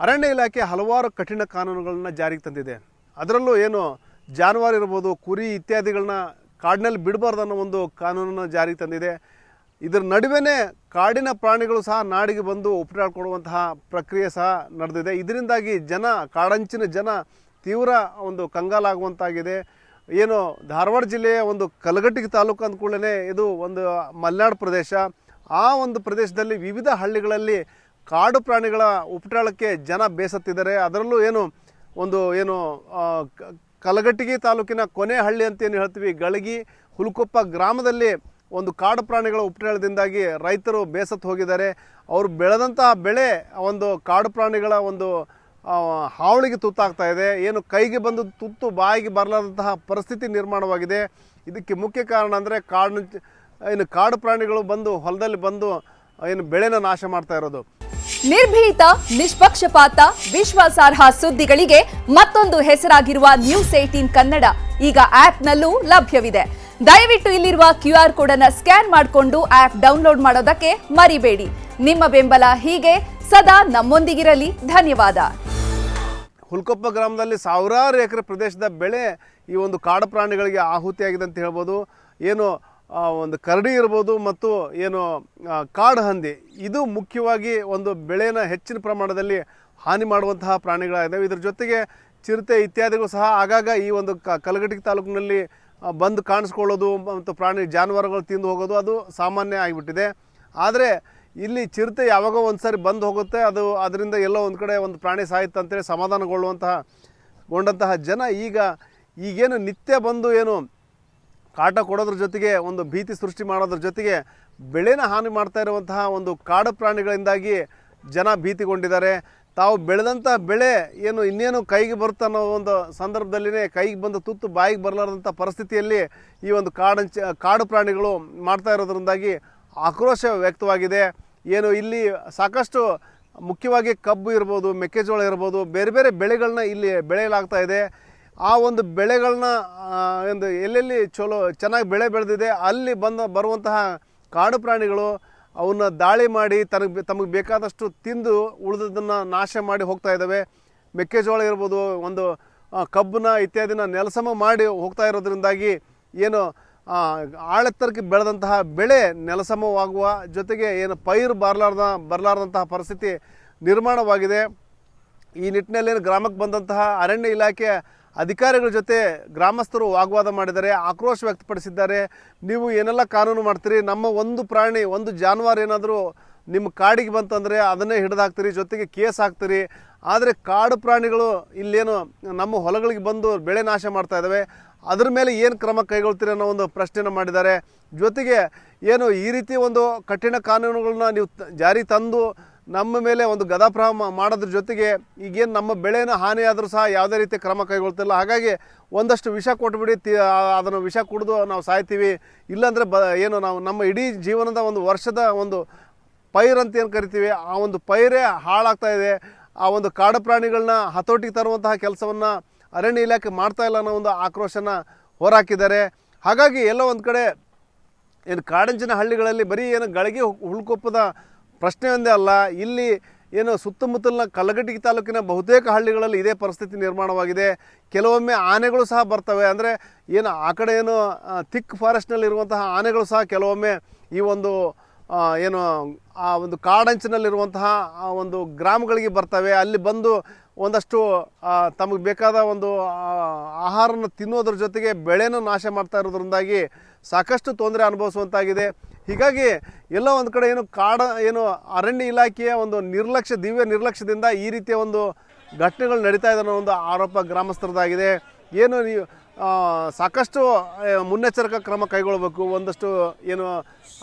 ಅರಣ್ಯ ಇಲಾಖೆ ಹಲವಾರು ಕಠಿಣ ಕಾನೂನುಗಳನ್ನು ಜಾರಿಗೆ ತಂದಿದೆ. ಅದರಲ್ಲೂ ಏನು ಜಾನುವಾರು ಇರ್ಬೋದು, ಕುರಿ ಇತ್ಯಾದಿಗಳನ್ನ ಕಾಡಿನಲ್ಲಿ ಬಿಡಬಾರ್ದು ಅನ್ನೋ ಒಂದು ಕಾನೂನನ್ನು ಜಾರಿಗೆ ತಂದಿದೆ. ಇದರ ನಡುವೆ ಕಾಡಿನ ಪ್ರಾಣಿಗಳು ಸಹ ನಾಡಿಗೆ ಬಂದು ಉಪಟಾಡ್ಕೊಡುವಂತಹ ಪ್ರಕ್ರಿಯೆ ಸಹ ನಡೆದಿದೆ. ಇದರಿಂದಾಗಿ ಜನ, ಕಾಡಂಚಿನ ಜನ ತೀವ್ರ ಒಂದು ಕಂಗಾಲಾಗುವಂತಾಗಿದೆ. ಏನು ಧಾರವಾಡ ಜಿಲ್ಲೆಯ ಒಂದು ಕಲಘಟ್ಟಿಗೆ ತಾಲೂಕು ಅಂದ್ಕೂಡಲೇ ಇದು ಒಂದು ಮಲೆನಾಡು ಪ್ರದೇಶ. ಆ ಒಂದು ಪ್ರದೇಶದಲ್ಲಿ ವಿವಿಧ ಹಳ್ಳಿಗಳಲ್ಲಿ ಕಾಡು ಪ್ರಾಣಿಗಳ ಉಪಟಳಕ್ಕೆ ಜನ ಬೇಸತ್ತಿದ್ದಾರೆ. ಅದರಲ್ಲೂ ಏನು ಒಂದು ಏನು ಕಲಗಟ್ಟಿಗೆ ತಾಲೂಕಿನ ಕೊನೆ ಹಳ್ಳಿ ಅಂತ ಏನು ಹೇಳ್ತೀವಿ, ಗಳಗಿ, ಹುಲ್ಕೊಪ್ಪ ಗ್ರಾಮದಲ್ಲಿ ಒಂದು ಕಾಡು ಪ್ರಾಣಿಗಳ ಉಪಟಳದಿಂದಾಗಿ ರೈತರು ಬೇಸತ್ತು ಹೋಗಿದ್ದಾರೆ. ಅವರು ಬೆಳೆದಂತಹ ಬೆಳೆ ಒಂದು ಕಾಡು ಪ್ರಾಣಿಗಳ ಒಂದು ಹಾವಳಿಗೆ ತುತ್ತಾಗ್ತಾ ಇದೆ. ಏನು ಕೈಗೆ ಬಂದು ತುತ್ತು ಬಾಯಿಗೆ ಬರಲಾದಂತಹ ಪರಿಸ್ಥಿತಿ ನಿರ್ಮಾಣವಾಗಿದೆ. ಇದಕ್ಕೆ ಮುಖ್ಯ ಕಾರಣ ಅಂದರೆ ಕಾಡು ಏನು ಕಾಡು ಪ್ರಾಣಿಗಳು ಬಂದು ಹೊಲದಲ್ಲಿ ಬಂದು, ಏನು ಬೆಳೆನ ನಾಶ ಮಾಡ್ತಾ ಇರೋದು. ನಿರ್ಭೀತ, ನಿಷ್ಪಕ್ಷಪಾತ, ವಿಶ್ವಾಸಾರ್ಹ ಸುದ್ದಿಗಳಿಗೆ ಮತ್ತೊಂದು ಹೆಸರಾಗಿರುವ ನ್ಯೂಸ್ ಏಟೀನ್ ಕನ್ನಡ. ಈಗ ಆಪ್ನಲ್ಲೂ ಲಭ್ಯವಿದೆ. ದಯವಿಟ್ಟು ಇಲ್ಲಿರುವ ಕ್ಯೂ ಆರ್ ಕೋಡ್ ಅನ್ನು ಸ್ಕ್ಯಾನ್ ಮಾಡಿಕೊಂಡು ಆಪ್ ಡೌನ್ಲೋಡ್ ಮಾಡೋದಕ್ಕೆ ಮರಿಬೇಡಿ. ನಿಮ್ಮ ಬೆಂಬಲ ಹೀಗೆ ಸದಾ ನಮ್ಮೊಂದಿಗಿರಲಿ. ಧನ್ಯವಾದ. ಹುಲ್ಕೊಪ್ಪ ಗ್ರಾಮದಲ್ಲಿ ಸಾವಿರಾರು ಎಕರೆ ಪ್ರದೇಶದ ಬೆಳೆ ಈ ಒಂದು ಕಾಡು ಪ್ರಾಣಿಗಳಿಗೆ ಆಹುತಿಯಾಗಿದೆ ಅಂತ ಹೇಳ್ಬೋದು. ಏನು ಒಂದು ಕರಡಿ ಇರ್ಬೋದು ಮತ್ತು ಏನು ಕಾಡು ಹಂದಿ, ಇದು ಮುಖ್ಯವಾಗಿ ಒಂದು ಬೆಳೆನ ಹೆಚ್ಚಿನ ಪ್ರಮಾಣದಲ್ಲಿ ಹಾನಿ ಮಾಡುವಂತಹ ಪ್ರಾಣಿಗಳಾಗಿದ್ದಾವೆ ಇದ್ರ ಜೊತೆಗೆ ಚಿರತೆ ಇತ್ಯಾದಿಗಳು ಸಹ ಆಗಾಗ ಈ ಒಂದು ಕ ಕಲಘಟಗಿ ತಾಲೂಕಿನಲ್ಲಿ ಬಂದು ಕಾಣಿಸ್ಕೊಳ್ಳೋದು ಮತ್ತು ಪ್ರಾಣಿ ಜಾನುವಾರುಗಳು ತಿಂದು ಹೋಗೋದು ಅದು ಸಾಮಾನ್ಯ ಆಗಿಬಿಟ್ಟಿದೆ. ಆದರೆ ಇಲ್ಲಿ ಚಿರತೆ ಯಾವಾಗೋ ಒಂದು ಸಾರಿ ಬಂದು ಹೋಗುತ್ತೆ. ಅದು ಅದರಿಂದ ಎಲ್ಲೋ ಒಂದು ಕಡೆ ಒಂದು ಪ್ರಾಣಿ ಸಾಯಿತು ಅಂತೇಳಿ ಸಮಾಧಾನಗೊಳ್ಳುವಂತಹ, ಗೊಂಡಂತಹ ಜನ ಈಗ ಈಗೇನು ನಿತ್ಯ ಬಂದು ಏನು ಕಾಟ ಕೊಡೋದ್ರ ಜೊತೆಗೆ ಒಂದು ಭೀತಿ ಸೃಷ್ಟಿ ಮಾಡೋದ್ರ ಜೊತೆಗೆ ಬೆಳೆನ ಹಾನಿ ಮಾಡ್ತಾ ಇರುವಂತಹ ಒಂದು ಕಾಡು ಪ್ರಾಣಿಗಳಿಂದಾಗಿ ಜನ ಭೀತಿಗೊಂಡಿದ್ದಾರೆ. ತಾವು ಬೆಳೆದಂಥ ಬೆಳೆ ಏನು ಇನ್ನೇನು ಕೈಗೆ ಬರುತ್ತೆ ಅನ್ನೋ ಒಂದು ಸಂದರ್ಭದಲ್ಲಿನೇ ಕೈಗೆ ಬಂದು ತುತ್ತು ಬಾಯಿಗೆ ಬರಲಾರದಂಥ ಪರಿಸ್ಥಿತಿಯಲ್ಲಿ ಈ ಒಂದು ಕಾಡಂಚ, ಕಾಡು ಪ್ರಾಣಿಗಳು ಮಾಡ್ತಾ ಇರೋದ್ರಿಂದಾಗಿ ಆಕ್ರೋಶ ವ್ಯಕ್ತವಾಗಿದೆ. ಏನು ಇಲ್ಲಿ ಸಾಕಷ್ಟು ಮುಖ್ಯವಾಗಿ ಕಬ್ಬು ಇರ್ಬೋದು, ಮೆಕ್ಕೆಜೋಳ ಇರ್ಬೋದು, ಬೇರೆ ಬೇರೆ ಬೆಳೆಗಳನ್ನ ಇಲ್ಲಿ ಬೆಳೆಯಲಾಗ್ತಾ ಇದೆ. ಆ ಒಂದು ಬೆಳೆಗಳನ್ನ ಒಂದು ಎಲ್ಲೆಲ್ಲಿ ಚಲೋ, ಚೆನ್ನಾಗಿ ಬೆಳೆ ಬೆಳೆದಿದೆ, ಅಲ್ಲಿ ಬಂದ, ಬರುವಂತಹ ಕಾಡು ಪ್ರಾಣಿಗಳು ಅವನ್ನ ದಾಳಿ ಮಾಡಿ, ತನಗೆ ತಮಗೆ ಬೇಕಾದಷ್ಟು ತಿಂದು ಉಳಿದದನ್ನು ನಾಶ ಮಾಡಿ ಹೋಗ್ತಾ ಇದ್ದಾವೆ. ಮೆಕ್ಕೆಜೋಳ ಇರ್ಬೋದು, ಒಂದು ಕಬ್ಬನ್ನ ಇತ್ಯಾದಿನ ನೆಲಸಮ ಮಾಡಿ ಹೋಗ್ತಾ ಇರೋದ್ರಿಂದಾಗಿ ಏನು ಆಳೆತ್ತರಕ್ಕೆ ಬೆಳೆದಂತಹ ಬೆಳೆ ನೆಲಸಮವಾಗುವ ಜೊತೆಗೆ ಏನು ಪೈರು ಬರಲಾರ್ದ, ಬರಲಾರ್ದಂತಹ ಪರಿಸ್ಥಿತಿ ನಿರ್ಮಾಣವಾಗಿದೆ. ಈ ನಿಟ್ಟಿನಲ್ಲಿ ಗ್ರಾಮಕ್ಕೆ ಬಂದಂತಹ ಅರಣ್ಯ ಇಲಾಖೆ ಅಧಿಕಾರಿಗಳ ಜೊತೆ ಗ್ರಾಮಸ್ಥರು ವಾಗ್ವಾದ ಮಾಡಿದ್ದಾರೆ, ಆಕ್ರೋಶ ವ್ಯಕ್ತಪಡಿಸಿದ್ದಾರೆ. ನೀವು ಏನೆಲ್ಲ ಕಾನೂನು ಮಾಡ್ತೀರಿ? ನಮ್ಮ ಒಂದು ಪ್ರಾಣಿ, ಒಂದು ಜಾನುವಾರು ಏನಾದರೂ ನಿಮ್ಮ ಕಾಡಿಗೆ ಬಂತಂದರೆ ಅದನ್ನೇ ಹಿಡಿದಾಕ್ತೀರಿ, ಜೊತೆಗೆ ಕೇಸ್ ಹಾಕ್ತೀರಿ. ಆದರೆ ಕಾಡು ಪ್ರಾಣಿಗಳು ಇಲ್ಲೇನು ನಮ್ಮ ಹೊಲಗಳಿಗೆ ಬಂದು ಬೆಳೆ ನಾಶ ಮಾಡ್ತಾ ಇದ್ದಾವೆ ಅದ್ರ ಮೇಲೆ ಏನು ಕ್ರಮ ಕೈಗೊಳ್ತೀರಿ ಅನ್ನೋ ಒಂದು ಪ್ರಶ್ನೆಯನ್ನು ಮಾಡಿದ್ದಾರೆ. ಜೊತೆಗೆ ಏನು ಈ ರೀತಿ ಒಂದು ಕಠಿಣ ಕಾನೂನುಗಳನ್ನ ನೀವು ಜಾರಿ ತಂದು ನಮ್ಮ ಮೇಲೆ ಒಂದು ಗದಾಪ್ರಹ ಮಾಡೋದ್ರ ಜೊತೆಗೆ ಈಗೇನು ನಮ್ಮ ಬೆಳೆನ ಹಾನಿಯಾದರೂ ಸಹ ಯಾವುದೇ ರೀತಿ ಕ್ರಮ ಕೈಗೊಳ್ತಿಲ್ಲ. ಹಾಗಾಗಿ ಒಂದಷ್ಟು ವಿಷ ಕೊಟ್ಬಿಡಿ, ತಿ ಅದನ್ನು ವಿಷ ಕುಡಿದು ನಾವು ಸಾಯ್ತೀವಿ. ಇಲ್ಲಾಂದರೆ ಬ, ಏನು ನಾವು ನಮ್ಮ ಇಡೀ ಜೀವನದ ಒಂದು ವರ್ಷದ ಒಂದು ಪೈರ್ ಅಂತ ಏನು ಕರಿತೀವಿ, ಆ ಒಂದು ಪೈರೇ ಹಾಳಾಗ್ತಾ ಇದೆ. ಆ ಒಂದು ಕಾಡು ಪ್ರಾಣಿಗಳನ್ನ ಹತೋಟಿಗೆ ತರುವಂತಹ ಕೆಲಸವನ್ನು ಅರಣ್ಯ ಇಲಾಖೆ ಮಾಡ್ತಾ ಇಲ್ಲ ಅನ್ನೋ ಒಂದು ಆಕ್ರೋಶನ ಹೊರಹಾಕಿದ್ದಾರೆ ಹಾಗಾಗಿ ಎಲ್ಲ ಒಂದು ಕಡೆ ಏನು ಕಾಡಂಚಿನ ಹಳ್ಳಿಗಳಲ್ಲಿ ಬರೀ ಏನು ಗಳಿಗೆ ಹುಳ್ಕೊಪ್ಪದ ಪ್ರಶ್ನೆ ಒಂದೇ ಅಲ್ಲ, ಇಲ್ಲಿ ಏನು ಸುತ್ತಮುತ್ತಲಿನ ಕಲ್ಲಗಟ್ಟಿಗೆ ತಾಲೂಕಿನ ಬಹುತೇಕ ಹಳ್ಳಿಗಳಲ್ಲಿ ಇದೇ ಪರಿಸ್ಥಿತಿ ನಿರ್ಮಾಣವಾಗಿದೆ. ಕೆಲವೊಮ್ಮೆ ಆನೆಗಳು ಸಹ ಬರ್ತವೆ. ಅಂದರೆ ಏನು ಆ ಕಡೆ ಏನು ಥಿಕ್ ಫಾರೆಸ್ಟ್ನಲ್ಲಿರುವಂತಹ ಆನೆಗಳು ಸಹ ಕೆಲವೊಮ್ಮೆ ಈ ಒಂದು ಏನು, ಆ ಒಂದು ಕಾಡಂಚಿನಲ್ಲಿರುವಂತಹ, ಆ ಒಂದು ಗ್ರಾಮಗಳಿಗೆ ಬರ್ತವೆ. ಅಲ್ಲಿ ಬಂದು ಒಂದಷ್ಟು ತಮಗೆ ಬೇಕಾದ ಒಂದು ಆಹಾರನ ತಿನ್ನೋದ್ರ ಜೊತೆಗೆ ಬೆಳೆನೂ ನಾಶ ಮಾಡ್ತಾ ಇರೋದ್ರಿಂದಾಗಿ ಸಾಕಷ್ಟು ತೊಂದರೆ ಅನುಭವಿಸುವಂತಾಗಿದೆ. ಹೀಗಾಗಿ ಎಲ್ಲ ಒಂದು ಕಡೆ ಏನು ಕಾಡ, ಏನು ಅರಣ್ಯ ಇಲಾಖೆಯ ಒಂದು ನಿರ್ಲಕ್ಷ್ಯ, ದಿವ್ಯ ನಿರ್ಲಕ್ಷ್ಯದಿಂದ ಈ ರೀತಿಯ ಒಂದು ಘಟನೆಗಳು ನಡೀತಾ ಇದೆ ಅನ್ನೋ ಒಂದು ಆರೋಪ ಗ್ರಾಮಸ್ಥರದ್ದಾಗಿದೆ ಏನು ಸಾಕಷ್ಟು ಮುನ್ನೆಚ್ಚರಿಕಾ ಕ್ರಮ ಕೈಗೊಳ್ಳಬೇಕು ಒಂದಷ್ಟು ಏನು,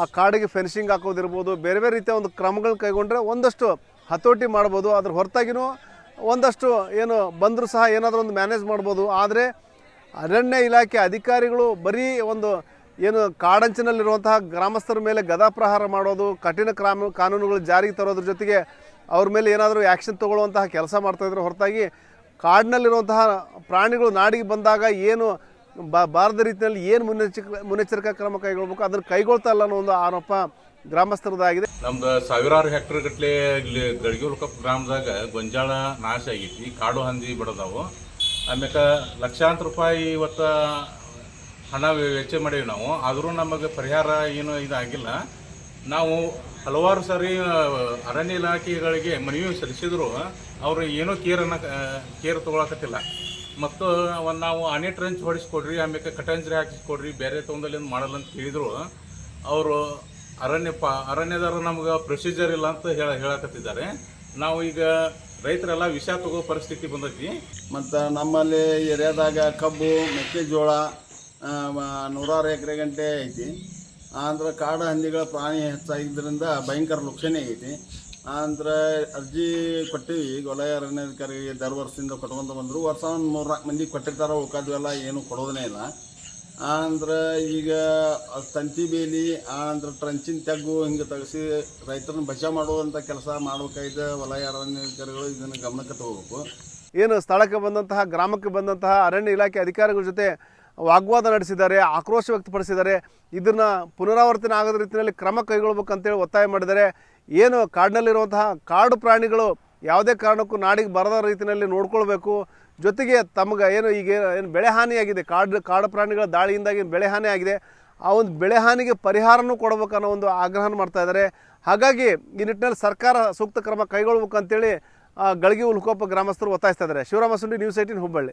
ಆ ಕಾಡಿಗೆ ಫೆನ್ಸಿಂಗ್ ಹಾಕೋದಿರ್ಬೋದು, ಬೇರೆ ಬೇರೆ ರೀತಿಯ ಒಂದು ಕ್ರಮಗಳು ಕೈಗೊಂಡ್ರೆ ಒಂದಷ್ಟು ಹತೋಟಿ ಮಾಡ್ಬೋದು. ಅದ್ರ ಹೊರತಾಗಿನೂ ಒಂದಷ್ಟು ಏನು, ಬಂದರೂ ಸಹ ಏನಾದರೂ ಒಂದು ಮ್ಯಾನೇಜ್ ಮಾಡ್ಬೋದು. ಆದರೆ ಅರಣ್ಯ ಇಲಾಖೆ ಅಧಿಕಾರಿಗಳು ಬರೀ ಒಂದು ಏನು ಕಾಡಂಚಿನಲ್ಲಿರುವಂತಹ ಗ್ರಾಮಸ್ಥರ ಮೇಲೆ ಗದಾಪ್ರಹಾರ ಮಾಡೋದು, ಕಠಿಣ ಕ್ರಮ ಕಾನೂನುಗಳು ಜಾರಿಗೆ ತರೋದ್ರ ಜೊತೆಗೆ ಅವ್ರ ಮೇಲೆ ಏನಾದರೂ ಆ್ಯಕ್ಷನ್ ತಗೊಳ್ಳುವಂತಹ ಕೆಲಸ ಮಾಡ್ತಾಯಿದ್ರು ಹೊರತಾಗಿ ಕಾಡಿನಲ್ಲಿರುವಂತಹ ಪ್ರಾಣಿಗಳು ನಾಡಿಗೆ ಬಂದಾಗ ಏನು ಬ, ಬಾರದ ರೀತಿಯಲ್ಲಿ ಏನು ಮುನ್ನೆಚ್ಚರಿಕೆ, ಮುನ್ನೆಚ್ಚರಿಕಾ ಕ್ರಮ ಕೈಗೊಳ್ಬೇಕು, ಅದನ್ನು ಕೈಗೊಳ್ತಾ ಇಲ್ಲ ಅನ್ನೋ ಒಂದು ಆರೋಪ ಗ್ರಾಮಸ್ಥರದಾಗಿದೆ. ನಮ್ದು ಸಾವಿರಾರು ಹೆಕ್ಟರ್ ಗಟ್ಟಲೆ ಇಲ್ಲಿ ಗಡಿಗೆ ಗ್ರಾಮದಾಗ ಗೊಂಜಾಳ ನಾಶ ಆಗೈತಿ, ಕಾಡು ಹಂದಿ ಬಿಡೋದಾವು. ಆಮ್ಯಾಕ ಲಕ್ಷಾಂತರ ರೂಪಾಯಿ ಇವತ್ತು ಹಣ ವೆಚ್ಚ ಮಾಡೀವಿ ನಾವು. ಆದರೂ ನಮಗೆ ಪರಿಹಾರ ಏನು ಇದಾಗಿಲ್ಲ. ನಾವು ಹಲವಾರು ಸಾರಿ ಅರಣ್ಯ ಇಲಾಖೆಗಳಿಗೆ ಮನವಿ ಸಲ್ಲಿಸಿದ್ರು. ಅವರು ಏನೂ ಕೇರನ್ನು ಕೇರ್ ತೊಗೊಳಕತ್ತಿಲ್ಲ. ಮತ್ತು ಒಂದು ನಾವು ಆನೆ ಟ್ರೆಂಚ್ ಹೊಡಿಸ್ಕೊಡ್ರಿ ಆಮೇಲೆ ಕಟಂಜರಿ ಹಾಕಿಸ್ಕೊಡ್ರಿ, ಬೇರೆ ತೊಗೊಂಡಲ್ಲಿಂದ ಮಾಡಲ್ಲ ಅಂತ ಕೇಳಿದ್ರು ಅವರು ಅರಣ್ಯ ಪ ಅರಣ್ಯದವರು ನಮ್ಗೆ ಪ್ರೊಸೀಜರ್ ಇಲ್ಲ ಅಂತ ಹೇಳ ಹೇಳಕತ್ತಿದ್ದಾರೆ. ನಾವು ಈಗ ರೈತರೆಲ್ಲ ವಿಷ ತಗೋ ಪರಿಸ್ಥಿತಿ ಬಂದೈತಿ. ಮತ್ತು ನಮ್ಮಲ್ಲಿ ಏರಿಯಾದಾಗ ಕಬ್ಬು, ಮೆಕ್ಕೆಜೋಳ ನೂರಾರು ಎಕರೆ ಗಂಟೆ ಐತಿ. ಅಂದ್ರೆ ಕಾಡು ಹಂದಿಗಳ ಪ್ರಾಣಿ ಹೆಚ್ಚಾಗಿದ್ದರಿಂದ ಭಯಂಕರ ಲುಕ್ಷಣೆ ಐತಿ. ಆಂದ್ರೆ ಅರ್ಜಿ ಕೊಟ್ಟಿವಿ, ವಲಯ ಅರಣ್ಯಾಧಿಕಾರಿಗೆ ದರ್ ವರ್ಷದಿಂದ ಕೊಟ್ಕೊಂತ ಬಂದರು. ವರ್ಷ ಒಂದು ಮೂರು ನಾಲ್ಕು ಮಂದಿ ಕೊಟ್ಟಿರ್ತಾರೆ ಉಳ್ಕಾದ್ವೆಲ್ಲ ಏನು ಕೊಡೋದನೇ ಇಲ್ಲ. ಆಂದ್ರೆ ಈಗ ತಂತಿ ಬೇಲಿ ಆಂದ್ರೆ ಟ್ರಂಚಿನ ತೆಗ್ಗು ಹಿಂಗೆ ತೆಗೆಸಿ ರೈತರನ್ನ ಬಚಾವ್ ಮಾಡುವಂಥ ಕೆಲಸ ಮಾಡ್ಬೇಕಾಯ್ತು ವಲಯ ಅರಣ್ಯಾಧಿಕಾರಿಗಳು ಇದನ್ನು ಗಮನಕ್ಕೆ ತಗೋಬೇಕು. ಏನು ಸ್ಥಳಕ್ಕೆ ಬಂದಂತಹ, ಗ್ರಾಮಕ್ಕೆ ಬಂದಂತಹ ಅರಣ್ಯ ಇಲಾಖೆ ಅಧಿಕಾರಿಗಳ ಜೊತೆ ವಾಗ್ವಾದ ನಡೆಸಿದ್ದಾರೆ, ಆಕ್ರೋಶ ವ್ಯಕ್ತಪಡಿಸಿದ್ದಾರೆ. ಇದನ್ನ ಪುನರಾವರ್ತನೆ ಆಗದ ರೀತಿಯಲ್ಲಿ ಕ್ರಮ ಕೈಗೊಳ್ಬೇಕಂತೇಳಿ ಒತ್ತಾಯ ಮಾಡಿದ್ದಾರೆ. ಏನು ಕಾಡಿನಲ್ಲಿರುವಂತಹ ಕಾಡು ಪ್ರಾಣಿಗಳು ಯಾವುದೇ ಕಾರಣಕ್ಕೂ ನಾಡಿಗೆ ಬರದ ರೀತಿಯಲ್ಲಿ ನೋಡ್ಕೊಳ್ಬೇಕು. ಜೊತೆಗೆ ತಮಗೆ ಏನು ಈಗ ಏನು ಬೆಳೆ ಹಾನಿಯಾಗಿದೆ? ಕಾಡು ಕಾಡು ಪ್ರಾಣಿಗಳ ದಾಳಿಯಿಂದಾಗಿ ಬೆಳೆ ಹಾನಿಯಾಗಿದೆ? ಆ ಒಂದು ಬೆಳೆ ಹಾನಿಗೆ ಪರಿಹಾರನೂ ಕೊಡಬೇಕನ್ನೋ ಒಂದು ಆಗ್ರಹ ಮಾಡ್ತಾ ಇದ್ದಾರೆ. ಹಾಗಾಗಿ ಈ ನಿಟ್ಟಿನಲ್ಲಿ ಸರ್ಕಾರ ಸೂಕ್ತ ಕ್ರಮ ಕೈಗೊಳ್ಬೇಕಂತೇಳಿ ಗಳಿಗೆ ಉಲ್ಕೋಪ ಗ್ರಾಮಸ್ಥರು ಒತ್ತಾಯಿಸ್ತಾ ಇದ್ದಾರೆ. Shivarama Sundi news eighteen Hubballi